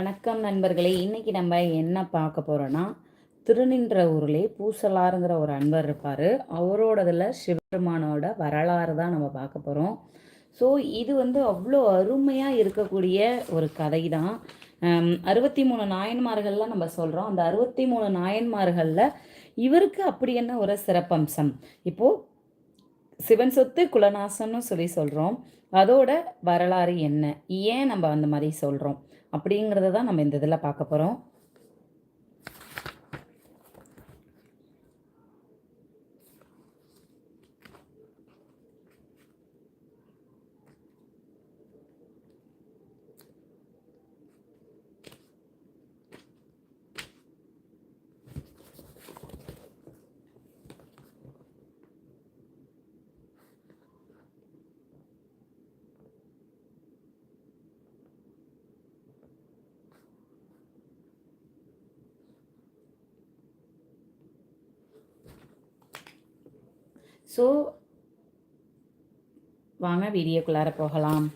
வணக்கம் நண்பர்களே. இன்றைக்கி நம்ம என்ன பார்க்க போகிறோன்னா திருநின்ற ஊரிலே பூசலாருங்கிற ஒரு அன்பர் இருப்பார். அவரோடதில் சிவபெருமானோட வரலாறு தான் நம்ம பார்க்க போகிறோம் ஸோ இது வந்து அவ்வளோ அருமையாக இருக்கக்கூடிய ஒரு கதை தான் அறுபத்தி மூணு நாயன்மார்கள்லாம் நம்ம சொல்கிறோம் அந்த அறுபத்தி மூணு நாயன்மார்களில் இவருக்கு அப்படி என்ன ஒரு சிறப்பம்சம்? இப்போது சிவன் சொத்து குலநாசம்னு சொல்லி சொல்கிறோம் அதோட வரலாறு என்ன? ஏன் நம்ம அந்த மாதிரி சொல்கிறோம் அப்படிங்கிறத தான் நம்ம இந்த இதில் பார்க்க போகிறோம் ஸோ வாங்க வீடியோக்குள்ளார போகலாம்.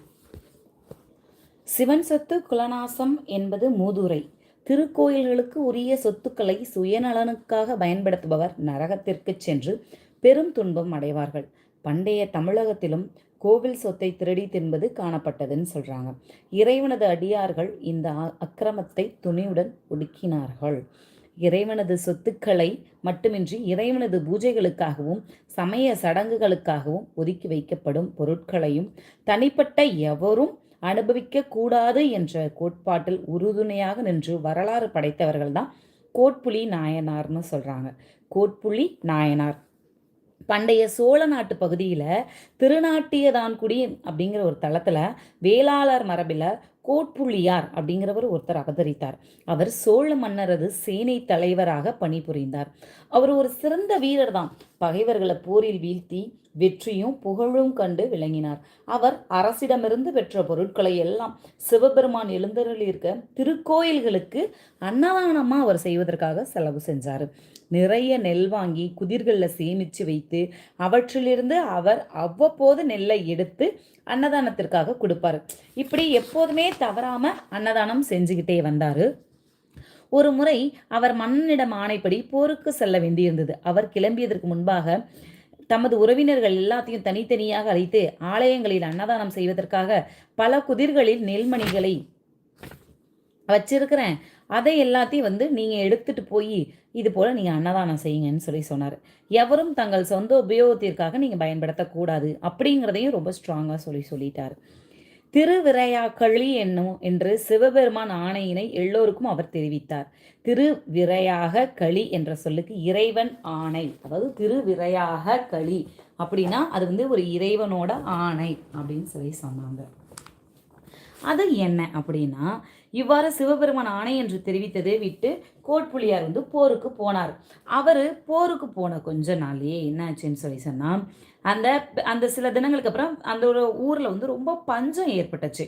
சிவன் சொத்து குலநாசம் என்பது மூதுரை. திருக்கோயில்களுக்கு உரிய சொத்துக்களை சுயநலனுக்காக பயன்படுத்துபவர் நரகத்திற்கு சென்று பெரும் துன்பம் அடைவார்கள். பண்டைய தமிழகத்திலும் கோவில் சொத்தை திருடி தின்பது காணப்பட்டதுன்னு சொல்கிறாங்க இறைவனது அடியார்கள் இந்த அக்கிரமத்தை துணிவுடன் ஒடுக்கினார்கள் இறைவனது சொத்துக்களை மட்டுமின்றி இறைவனது பூஜைகளுக்காகவும் சமய சடங்குகளுக்காகவும் ஒதுக்கி வைக்கப்படும் பொருட்களையும் தனிப்பட்ட எவரும் அனுபவிக்க கூடாது என்ற கோட்பாட்டில் உறுதுணையாக நின்று வரலாறு படைத்தவர்கள் தான் கோட்புலி நாயனார்னு சொல்றாங்க. கோட்புலி நாயனார். பண்டைய சோழ நாட்டு பகுதியில் திருநாட்டியதான்குடி அப்படிங்கிற ஒரு தளத்தில் வேளாளர் மரபில் கோட்புள்ளியார் அப்படிங்கிறவர் ஒருத்தர் அவதரித்தார். அவர் சோழ மன்னரது சேனை தலைவராக பணிபுரிந்தார். அவர் ஒரு சிறந்த வீரர் தான் பகைவர்களை போரில் வீழ்த்தி வெற்றியும் புகழும் கண்டு விளங்கினார். அவர் அரசிடமிருந்து பெற்ற பொருட்களை எல்லாம் சிவபெருமான் இருக்க திருக்கோயில்களுக்கு அன்னதானமாக அவர் செய்வதற்காக செலவு செஞ்சார். நிறைய நெல் வாங்கி குதிர்களில் சேமித்து வைத்து அவற்றிலிருந்து அவர் அவ்வப்போது நெல்லை எடுத்து அன்னதானத்திற்காக கொடுப்பாரு. இப்படி எப்போதுமே தவறாமல் அன்னதானம் செஞ்சுக்கிட்டே வந்தார். ஒரு முறை அவர் மன்னனிடம் ஆணைப்படி போருக்கு செல்ல வேண்டியிருந்தது. அவர் கிளம்பியதற்கு முன்பாக தமது உறவினர்கள் எல்லாத்தையும் தனித்தனியாக அழைத்து ஆலயங்களில் அன்னதானம் செய்வதற்காக பல குதிர்களில் நெல்மணிகளை வச்சிருக்கிறேன். அதை எல்லாத்தையும் வந்து நீங்கள் எடுத்துட்டு போய் இது போல் நீங்கள் அன்னதானம் செய்யுங்கன்னு சொல்லி சொன்னார். எவரும் தங்கள் சொந்த உபயோகத்திற்காக நீங்கள் பயன்படுத்தக்கூடாது அப்படிங்கிறதையும் ரொம்ப ஸ்ட்ராங்காக சொல்லி சொல்லிட்டார். திருவிரையாக்களி என்னும் என்று சிவபெருமான் ஆணையினை எல்லோருக்கும் அவர் தெரிவித்தார். திருவிரையாக களி என்ற சொல்லுக்கு இறைவன் ஆணை. அதாவது திருவிரையாக களி அப்படின்னா அது வந்து ஒரு இறைவனோட ஆணை அப்படின்னு சொல்லி சொன்னாங்க. அது என்ன அப்படின்னா இவ்வாறு சிவபெருமான் ஆணை என்று தெரிவித்ததை விட்டு கோட்புலியார் வந்து போருக்கு போனார். அவர் போருக்கு போன கொஞ்ச நாள்லயே என்னாச்சுன்னு சொல்லி சொன்னால் அந்த அந்த சில தினங்களுக்கு அப்புறம் அந்த ஒரு ஊரில் வந்து ரொம்ப பஞ்சம் ஏற்பட்டுச்சு.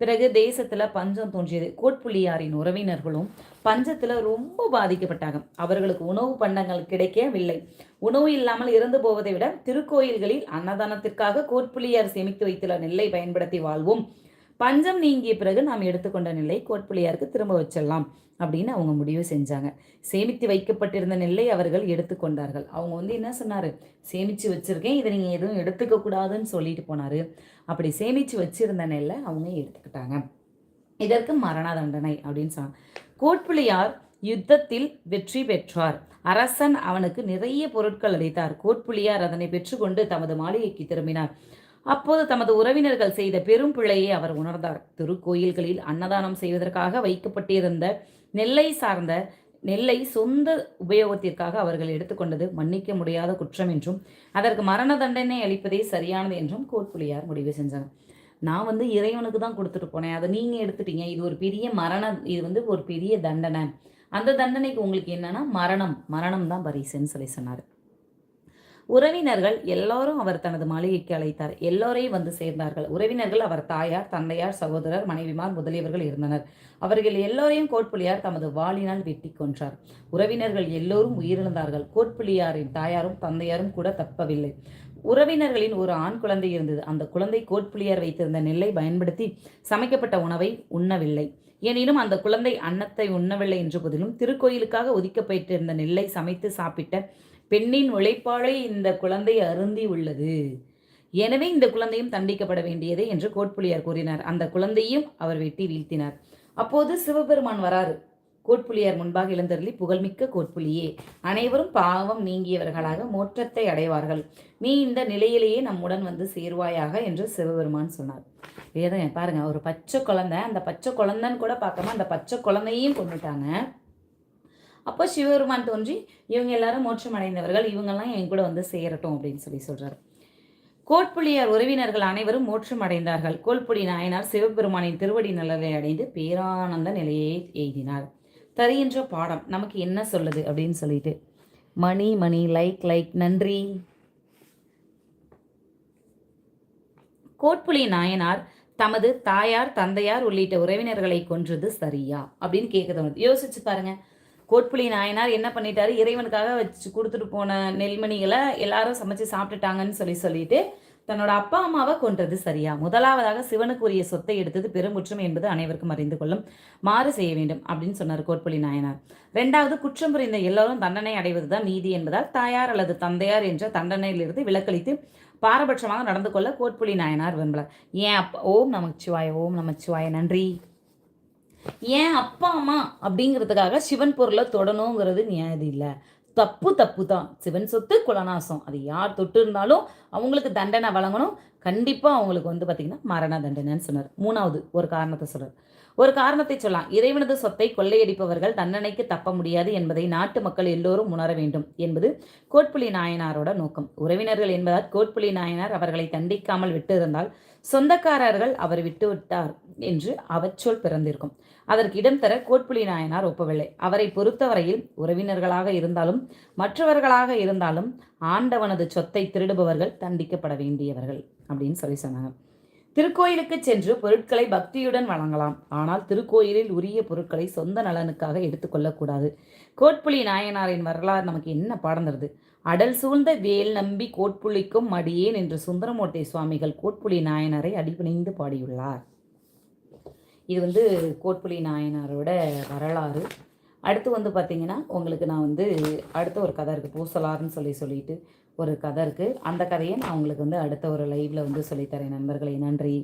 பிறகு தேசத்தில் பஞ்சம் தோன்றியது. கோட்புள்ளியாரின் உறவினர்களும் பஞ்சத்தில் ரொம்ப பாதிக்கப்பட்டாங்க. அவர்களுக்கு உணவு பண்டங்கள் கிடைக்கவில்லை. உணவு இல்லாமல் இறந்து போவதை விட திருக்கோயில்களில் அன்னதானத்திற்காக கோட்புள்ளியார் சேமித்து வைத்துள்ள நெல்லை பயன்படுத்தி வாழ்வோம். பஞ்சம் நீங்கிய பிறகு நாம் எடுத்துக்கொண்ட நெல்லை கோட்புள்ளியாருக்கு திரும்ப வச்சிடலாம் அப்படின்னு அவங்க முடிவு செஞ்சாங்க. சேமித்து வைக்கப்பட்டிருந்த நெல்லை அவர்கள் எடுத்துக்கொண்டார்கள். அவங்க வந்து என்ன சொன்னார்? சேமித்து வச்சுருக்கேன் இதை நீங்கள் எதுவும் எடுத்துக்க கூடாதுன்னு சொல்லிட்டு போனார். அப்படி சேமித்து வச்சிருந்த நெல்லை அவங்க எடுத்துக்கிட்டாங்க. இதற்கு மரண தண்டனை அப்படின்னு சொன்னாங்க. கோட்புள்ளியார் யுத்தத்தில் வெற்றி பெற்றார். அரசன் அவனுக்கு நிறைய பொருட்கள் அளித்தார். கோட்புள்ளியார் அதனை பெற்றுக்கொண்டு தமது மாளிகைக்கு திரும்பினார். அப்போது தமது உறவினர்கள் செய்த பெரும் பிழையை அவர் உணர்ந்தார். திருக்கோயில்களில் அன்னதானம் செய்வதற்காக வைக்கப்பட்டிருந்த நெல்லை சார்ந்த நெல்லை சொந்த உபயோகத்திற்காக அவர்கள் எடுத்துக்கொண்டது மன்னிக்க முடியாத குற்றம் என்றும் அதற்கு மரண தண்டனை அளிப்பதே சரியானது என்றும் கோட்புலியார் முடிவு செஞ்சாங்க நான் வந்து இறைவனுக்கு தான் கொடுத்துட்டு போனேன். அதை நீங்கள் எடுத்துட்டீங்க. இது ஒரு பெரிய மரண இது வந்து ஒரு பெரிய தண்டனை. அந்த தண்டனைக்கு உங்களுக்கு என்னன்னா மரணம் மரணம் தான் பரிசுன்னு சொல்லி சொன்னார். உறவினர்கள் எல்லாரும் அவர் தனது மாளிகைக்கு அழைத்தார். எல்லோரையும் வந்து சேர்ந்தார்கள். உறவினர்கள் அவர் தாயார் தந்தையார் சகோதரர் மனைவிமார் முதலியவர்கள் இருந்தனர். அவர்கள் எல்லோரையும் கோட்புலியார் தமது வாளினால் வெட்டி கொன்றார். உறவினர்கள் எல்லோரும் உயிரிழந்தார்கள். கோட்புலியாரின் தாயாரும் தந்தையாரும் கூட தப்பவில்லை. உறவினர்களின் ஒரு ஆண் குழந்தை இருந்தது. அந்த குழந்தை கோட்புலியார் வைத்திருந்த நெல்லை பயன்படுத்தி சமைக்கப்பட்ட உணவை உண்ணவில்லை. எனினும் அந்த குழந்தை அன்னத்தை உண்ணவில்லை என்ற போதிலும் திருக்கோயிலுக்காக ஒதுக்கப்பட்டிருந்த நெல்லை சமைத்து சாப்பிட்ட பெண்ணின் உழைப்பாளை இந்த குழந்தை அருந்தி உள்ளது. எனவே இந்த குழந்தையும் தண்டிக்கப்பட வேண்டியதே என்று கோட்புலியார் கூறினார். அந்த குழந்தையும் அவர் வெட்டி வீழ்த்தினார். அப்போது சிவபெருமான் வராரு. கோட்புலியார் முன்பாக எழுந்தருளி புகழ்மிக்க கோட்புலியே அனைவரும் பாவம் நீங்கியவர்களாக மோற்றத்தை அடைவார்கள். நீ இந்த நிலையிலேயே நம்முடன் வந்து சேருவாயாக என்று சிவபெருமான் சொன்னார். வேதம் பாருங்க ஒரு பச்சை குழந்தை அந்த பச்சை குழந்தைன்னு கூட பார்க்காம அந்த பச்சை குழந்தையும் கொண்டுட்டாங்க அப்போ சிவபெருமான் தோன்றி இவங்க எல்லாரும் மோட்சம் அடைந்தவர்கள் இவங்கெல்லாம் என் கூட வந்து சேரட்டும் அப்படின்னு சொல்லி சொல்கிறார் கோட்புலியார் உறவினர்கள் அனைவரும் மோட்சம் அடைந்தார்கள் கோல்புலி நாயனார் சிவபெருமானின் திருவடி நலரை அடைந்து பேரானந்த நிலையை எய்தினார். தருகின்ற பாடம் நமக்கு என்ன சொல்லுது அப்படின்னு சொல்லிட்டு. மணி மணி லைக் லைக் நன்றி. கோட்புலி நாயனார் தமது தாயார் தந்தையார் உள்ளிட்ட உறவினர்களை கொன்றது சரியா அப்படின்னு கேட்க தோணுது. யோசிச்சு பாருங்க. கோட்புலி நாயனார் என்ன பண்ணிட்டாரு? இறைவனுக்காக வச்சு கொடுத்துட்டு போன நெல்மணிகளை எல்லாரும் சமைச்சு சாப்பிட்டுட்டாங்கன்னு சொல்லி சொல்லிட்டு தன்னோட அப்பா அம்மாவை கொன்றது சரியா? முதலாவதாக சிவனுக்கு உரிய சொத்தை எடுத்தது பெருங்குற்றம் என்பது அனைவருக்கும் அறிந்து கொள்ளும். மாறு செய்ய வேண்டும் அப்படின்னு சொன்னார் கோட்புலி நாயனார். ரெண்டாவது குற்றம் புரிந்த எல்லோரும் தண்டனை அடைவதுதான் நீதி என்பதால் தாயார் அல்லது தந்தையார் என்ற தண்டனையிலிருந்து விலக்களித்து பாரபட்சமாக நடந்து கொள்ள கோட்புலி நாயனார் விரும்பலார் ஏன் அப்பா? ஓம் நமச்சிவாய ஓம் நமச்சிவாய. நன்றி. ஏன் அப்பா அம்மா அப்படிங்கிறதுக்காக சிவன் பொருளை தொடணுங்கிறது நியாயம் இல்லை. தப்பு தப்பு தான் சிவன் சொத்து குலநாசம். அது யார் தொட்டு இருந்தாலும் அவங்களுக்கு தண்டனை வழங்கணும். கண்டிப்பாக அவங்களுக்கு வந்து பார்த்திங்கன்னா மரண தண்டனைன்னு சொன்னார். மூணாவது ஒரு காரணத்தை சொல்கிறார் ஒரு காரணத்தை சொல்லலாம். இறைவனது சொத்தை கொள்ளையடிப்பவர்கள் தண்டனைக்கு தப்ப முடியாது என்பதை நாட்டு மக்கள் எல்லோரும் உணர வேண்டும் என்பது கோட்புலி நாயனாரோட நோக்கம். உறவினர்கள் என்பதால் கோட்புலி நாயனார் அவர்களை தண்டிக்காமல் விட்டிருந்தால் சொந்தக்காரர்கள் அவர் விட்டுவிட்டார் என்று அவச்சொல் பிறந்திருக்கும். அதற்கு இடம் தர கோட்புலி நாயனார் ஒப்பவில்லை. அவரை பொறுத்தவரையில் உறவினர்களாக இருந்தாலும் மற்றவர்களாக இருந்தாலும் ஆண்டவனது சொத்தை திருடுபவர்கள் தண்டிக்கப்பட வேண்டியவர்கள் அப்படின்னு சொல்லி சொன்னாங்க. திருக்கோயிலுக்கு சென்று பொருட்களை பக்தியுடன் வழங்கலாம். ஆனால் திருக்கோயிலில் உரிய பொருட்களை சொந்த நலனுக்காக எடுத்துக்கொள்ளக்கூடாது கோட்புலி நாயனாரின் வரலாறு நமக்கு என்ன பாடம் தருது? அடல் சூழ்ந்த வேல் நம்பி கோட்புலிக்கும் மடியேன் என்று சுந்தரமூர்த்தி சுவாமிகள் கோட்புலி நாயனாரை அடிபணிந்து பாடியுள்ளார். இது வந்து கோட்புலி நாயனாரோட வரலாறு. அடுத்து வந்து பார்த்திங்கன்னா உங்களுக்கு நான் வந்து அடுத்த ஒரு கதை இருக்குது பூசலார்னு சொல்லி சொல்லிட்டு ஒரு கதை இருக்குது அந்த கதையை நான் உங்களுக்கு வந்து அடுத்த ஒரு லைவில் வந்து சொல்லித்தரேன் நண்பர்களே. நன்றி.